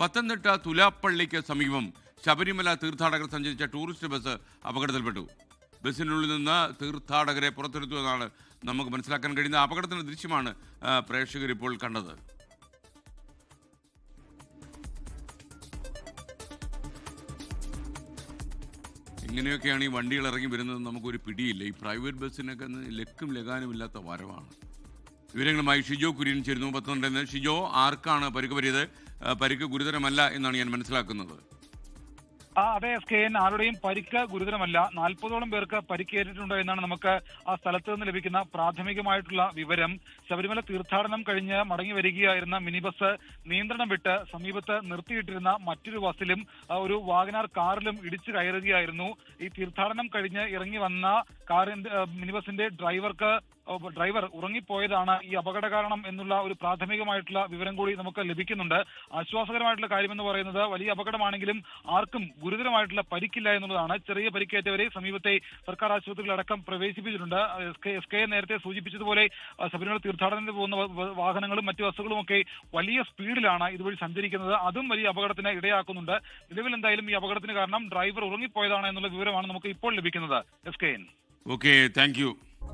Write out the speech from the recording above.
പത്തനംതിട്ട തുലാപ്പള്ളിക്ക് സമീപം ശബരിമല തീർത്ഥാടകർ സഞ്ചരിച്ച ടൂറിസ്റ്റ് ബസ് അപകടത്തിൽപ്പെട്ടു. ബസ്സിനുള്ളിൽ നിന്ന് തീർത്ഥാടകരെ പുറത്തെടുത്തു എന്നാണ് നമുക്ക് മനസ്സിലാക്കാൻ കഴിയുന്ന അപകടത്തിന്റെ ദൃശ്യമാണ് പ്രേക്ഷകർ ഇപ്പോൾ കണ്ടത്. ഇങ്ങനെയൊക്കെയാണ് ഈ വണ്ടികൾ ഇറങ്ങി വരുന്നത്. നമുക്കൊരു പിടിയില്ല. ഈ പ്രൈവറ്റ് ബസ്സിനൊക്കെ ലക്കും ലഗാനുമില്ലാത്ത വരവാണ്. വിവരങ്ങളുമായി ഷിജോ കുര്യൻ ചേരുന്നു. പത്തനംതിട്ട ഷിജോ ആർക്കാണ് പരിക്ക് പറ്റിയത്? പരിക്ക് ഗുരുതരമല്ല എന്നാണ് ഞാൻ മനസ്സിലാക്കുന്നത്. ആ അതെ എസ് കെ എൻ. ആരുടെയും പരിക്ക് ഗുരുതരമല്ല. നാൽപ്പതോളം പേർക്ക് പരിക്കേറ്റിട്ടുണ്ട് എന്നാണ് നമുക്ക് ആ സ്ഥലത്ത് നിന്ന് ലഭിക്കുന്ന പ്രാഥമികമായിട്ടുള്ള വിവരം. ശബരിമല തീർത്ഥാടനം കഴിഞ്ഞ് മടങ്ങി വരികയായിരുന്ന മിനി ബസ് നിയന്ത്രണം വിട്ട് സമീപത്ത് നിർത്തിയിട്ടിരുന്ന മറ്റൊരു ബസ്സിലും ഒരു വാഗനാർ കാറിലും ഇടിച്ചു കയറുകയായിരുന്നു. ഈ തീർത്ഥാടനം കഴിഞ്ഞ് ഇറങ്ങി വന്ന കാറിന്റെ മിനി ബസിന്റെ ഡ്രൈവർക്ക് ഡ്രൈവർ ഉറങ്ങിപ്പോയതാണ് ഈ അപകട കാരണം എന്നുള്ള ഒരു പ്രാഥമികമായിട്ടുള്ള വിവരം കൂടി നമുക്ക് ലഭിക്കുന്നുണ്ട്. ആശ്വാസകരമായിട്ടുള്ള കാര്യമെന്ന് പറയുന്നത് വലിയ അപകടമാണെങ്കിലും ആർക്കും ഗുരുതരമായിട്ടുള്ള പരിക്കില്ല എന്നുള്ളതാണ്. ചെറിയ പരിക്കേറ്റവരെ സമീപത്തെ സർക്കാർ ആശുപത്രികളടക്കം പ്രവേശിപ്പിച്ചിട്ടുണ്ട്. എസ് കെ നേരത്തെ സൂചിപ്പിച്ചതുപോലെ ശബരിമല തീർത്ഥാടനത്തിന് പോകുന്ന വാഹനങ്ങളും മറ്റു ബസ്സുകളും ഒക്കെ വലിയ സ്പീഡിലാണ് ഇതുവഴി സഞ്ചരിക്കുന്നത്. അതും വലിയ അപകടത്തിന് ഇടയാക്കുന്നുണ്ട്. നിലവിൽ എന്തായാലും ഈ അപകടത്തിന് കാരണം ഡ്രൈവർ ഉറങ്ങിപ്പോയതാണ് എന്നുള്ള വിവരമാണ് നമുക്ക് ഇപ്പോൾ ലഭിക്കുന്നത്. S K N okay thank